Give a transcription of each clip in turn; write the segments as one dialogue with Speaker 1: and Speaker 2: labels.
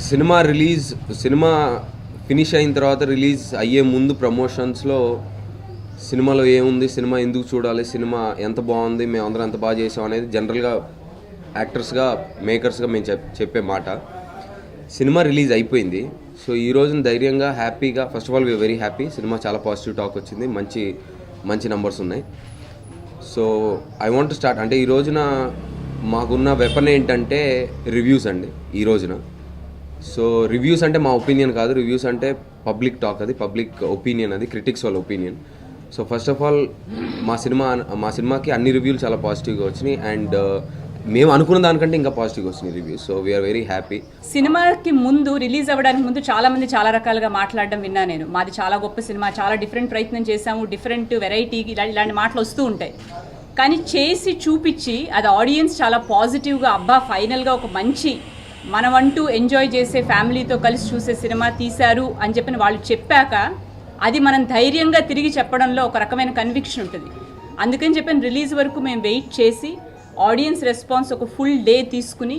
Speaker 1: Cinema release cinema finish అయిన తర్వాత release అయ్యే ముందు ప్రమోషన్స్లో సినిమాలో ఏముంది సినిమా ఎందుకు చూడాలి సినిమా ఎంత బాగుంది మేము అందరం ఎంత బాగా చేసాం అనేది జనరల్గా యాక్టర్స్గా మేకర్స్గా మేము చెప్ చెప్పే మాట. సినిమా రిలీజ్ అయిపోయింది. సో ఈ రోజున ధైర్యంగా హ్యాపీగా first of all we very happy cinema చాలా పాజిటివ్ టాక్ వచ్చింది. మంచి మంచి నంబర్స్ ఉన్నాయి. సో ఐ వాంట్ స్టార్ట్ అంటే ఈ రోజున మాకున్న వెపన్ ఏంటంటే రివ్యూస్ అండి. ఈ రోజున. సో రివ్యూస్ అంటే మా ఒపీనియన్ కాదు. రివ్యూస్ అంటే పబ్లిక్ టాక్ అది. పబ్లిక్ ఒపీనియన్ అది. క్రిటిక్స్ వాళ్ళ opinion. So first of all మా సినిమా మా సినిమాకి అన్ని రివ్యూలు చాలా పాజిటివ్గా వచ్చినాయి. అండ్ uh, మేము అనుకున్న దానికంటే ఇంకా పాజిటివ్ వచ్చినాయి review so we are very happy
Speaker 2: సినిమాకి ముందు రిలీజ్ అవ్వడానికి ముందు చాలా మంది చాలా రకాలుగా మాట్లాడడం విన్నా నేను. మాది చాలా గొప్ప సినిమా. చాలా డిఫరెంట్ ప్రయత్నం చేశాము. డిఫరెంట్ వెరైటీ ఇలా ఇలాంటి మాటలు వస్తూ ఉంటాయి. కానీ చేసి చూపించి అది ఆడియన్స్ చాలా పాజిటివ్గా అబ్బా ఫైనల్గా ఒక మంచి మనమంటూ ఎంజాయ్ చేసే ఫ్యామిలీతో కలిసి చూసే సినిమా తీశారు అని చెప్పిన వాళ్ళు చెప్పాక అది మనం ధైర్యంగా తిరిగి చెప్పడంలో ఒక రకమైన కన్విక్షన్ ఉంటుంది. అందుకని చెప్పిన రిలీజ్ వరకు మేము వెయిట్ చేసి ఆడియన్స్ రెస్పాన్స్ ఒక ఫుల్ డే తీసుకుని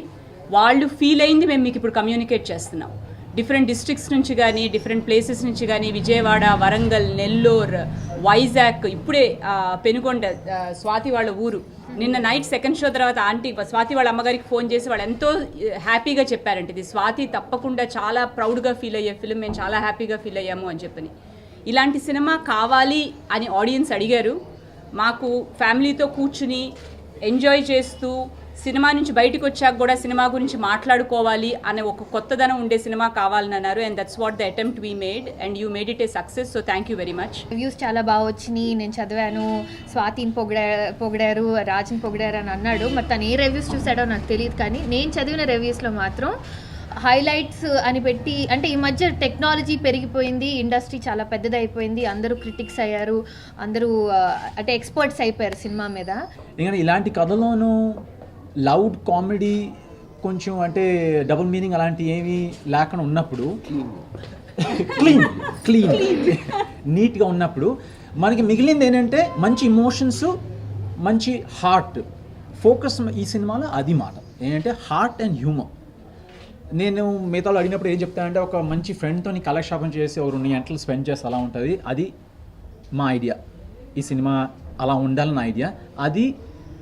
Speaker 2: వాళ్ళు ఫీల్ అయింది మేము మీకు ఇప్పుడు కమ్యూనికేట్ చేస్తున్నాం. డిఫరెంట్ డిస్ట్రిక్ట్స్ నుంచి కానీ డిఫరెంట్ ప్లేసెస్ నుంచి కానీ విజయవాడ వరంగల్ నెల్లూరు వైజాగ్ ఇప్పుడే పెనుకొండ స్వాతి వాళ్ళ ఊరు. నిన్న నైట్ సెకండ్ షో తర్వాత ఆంటీ స్వాతి వాళ్ళ అమ్మగారికి ఫోన్ చేసి వాళ్ళు ఎంతో హ్యాపీగా చెప్పారంటే. ఇది స్వాతి తప్పకుండా చాలా ప్రౌడ్గా ఫీల్ అయ్యే ఫిలిం. మేము చాలా హ్యాపీగా ఫీల్ అయ్యాము అని చెప్పని. ఇలాంటి సినిమా కావాలి అని ఆడియన్స్ అడిగారు. మాకు ఫ్యామిలీతో కూర్చుని ఎంజాయ్ చేస్తూ సినిమా నుంచి బయటకు వచ్చాక కూడా సినిమా గురించి మాట్లాడుకోవాలి అనే ఒక కొత్తదనం ఉండే సినిమా కావాలని అన్నారు and that's what the attempt we made and you made it a success so thank you very much
Speaker 3: reviews చాలా బాగా వచ్చినాయి. నేను చదివాను స్వాతిని పొగిడా పొగిడారు రాజుని పొగిడారు అని అన్నాడు. మరి తను ఏ రివ్యూస్ చూసాడో నాకు తెలియదు కానీ నేను చదివిన రివ్యూస్లో మాత్రం హైలైట్స్ అని పెట్టి అంటే ఈ మధ్య టెక్నాలజీ పెరిగిపోయింది ఇండస్ట్రీ చాలా పెద్దదైపోయింది అందరూ క్రిటిక్స్ అయ్యారు అందరూ ఆ, అంటే ఎక్స్పర్ట్స్ అయిపోయారు సినిమా మీద.
Speaker 4: ఇలాంటి కథలోనూ లౌడ్ కామెడీ కొంచెం అంటే డబుల్ మీనింగ్ అలాంటి ఏమీ లేకుండా ఉన్నప్పుడు క్లీన్ క్లీన్ నీట్గా ఉన్నప్పుడు మనకి మిగిలింది ఏంటంటే మంచి ఇమోషన్స్ మంచి హార్ట్ ఫోకస్ ఈ సినిమాలో అది మాట. ఏంటంటే హార్ట్ అండ్ హ్యూమర్ నేను మిగతాలో అడిగినప్పుడు ఏం చెప్తానంటే ఒక మంచి ఫ్రెండ్తో కాలక్షేపం చేసి ఒక రెండు గంటలు స్పెండ్ చేస్తే అలా ఉంటుంది. అది మా ఐడియా ఈ సినిమా అలా ఉండాలని ఐడియా అది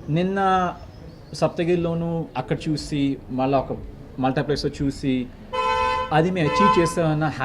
Speaker 4: నిన్న సప్తగిరిలోనూ అక్కడ చూసి మళ్ళీ ఒక మల్టీప్లెక్స్లో చూసి అది మేము అచీవ్ చేస్తామన్న హ్యాపీ